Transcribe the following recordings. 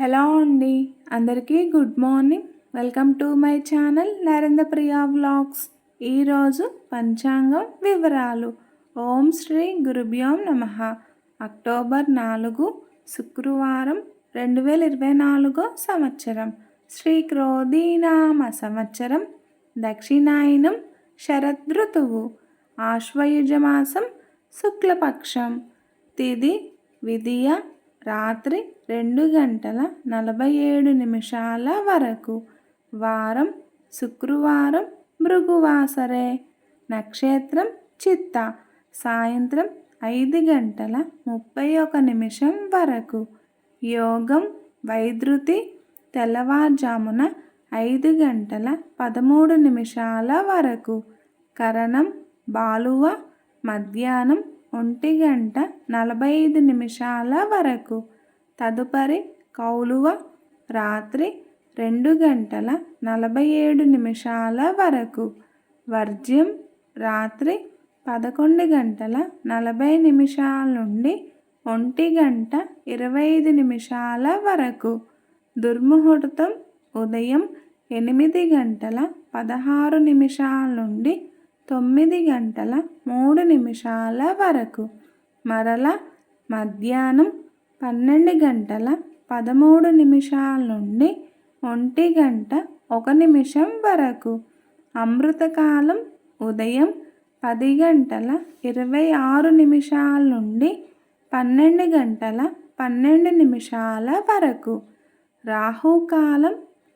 Hello అండి. అందరికీ good morning. Welcome to my channel Narendra Priya vlogs. ఈరోజు పంచాంగం వివరాలు. ఓం శ్రీ గురుభ్యోం నమ. అక్టోబర్ నాలుగు శుక్రవారం రెండు వేల ఇరవై నాలుగో సంవత్సరం. శ్రీ క్రోధీనామ సంవత్సరం. దక్షిణాయనం శరదృతువు ఆశ్వయుజమాసం శుక్లపక్షం. తిది విధియ రాత్రి రెండు గంటల నలభై ఏడు నిమిషాల వరకు. వారం శుక్రవారం మృగువాసరే నక్షత్రం చిత్త. సాయంత్రం ఐదు గంటల ముప్పై ఒక నిమిషం వరకు. యోగం వైద్యుతి తెల్లవారుజామున ఐదు గంటల పదమూడు నిమిషాల వరకు. కరణం బాలువ. మధ్యాహ్నం ఒంటి గంట నలభై ఐదు నిమిషాల వరకు. తదుపరి కౌలువ రాత్రి రెండు గంటల నలభై ఏడు నిమిషాల వరకు. వర్జ్యం రాత్రి పదకొండు గంటల నలభై నిమిషాల నుండి ఒంటి గంట ఇరవై ఐదు నిమిషాల వరకు. దుర్ముహూర్తం ఉదయం ఎనిమిది గంటల పదహారు నిమిషాల నుండి తొమ్మిది గంటల మూడు నిమిషాల వరకు. మరల మధ్యాహ్నం పన్నెండు గంటల పదమూడు నిమిషాల నుండి ఒంటి గంట ఒక నిమిషం వరకు. అమృతకాలం ఉదయం పది గంటల ఇరవై ఆరు నిమిషాల నుండి పన్నెండు గంటల పన్నెండు నిమిషాల వరకు. రాహుకాలం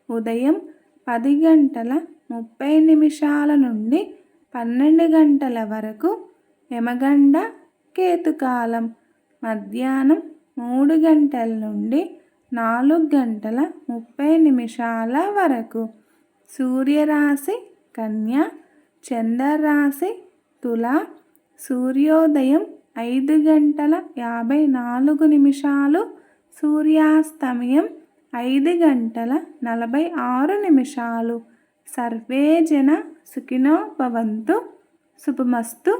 ఉదయం పది గంటల ముప్పై నిమిషాల నుండి పన్నెండు గంటల వరకు యమగండ కేతుకాలం. మధ్యాహ్నం మూడు గంటల నుండి నాలుగు గంటల ముప్పై నిమిషాల వరకు సూర్యరాశి కన్య చంద్రరాశి తుల సూర్యోదయం ఐదు గంటల యాభై నాలుగు నిమిషాలు సూర్యాస్తమయం ఐదు గంటల నలభై ఆరు నిమిషాలు. సర్వే జన సుఖినో భవంతు శుభమస్తు.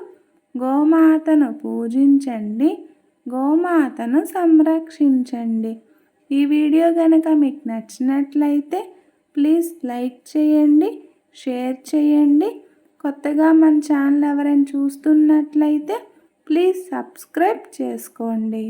గోమాతను పూజించండి గోమాతను సంరక్షించండి. ఈ వీడియో కనుక మీకు నచ్చినట్లయితే ప్లీజ్ లైక్ చేయండి షేర్ చేయండి. కొత్తగా మన ఛానల్ ఎవరైనా చూస్తున్నట్లయితే ప్లీజ్ సబ్స్క్రైబ్ చేసుకోండి.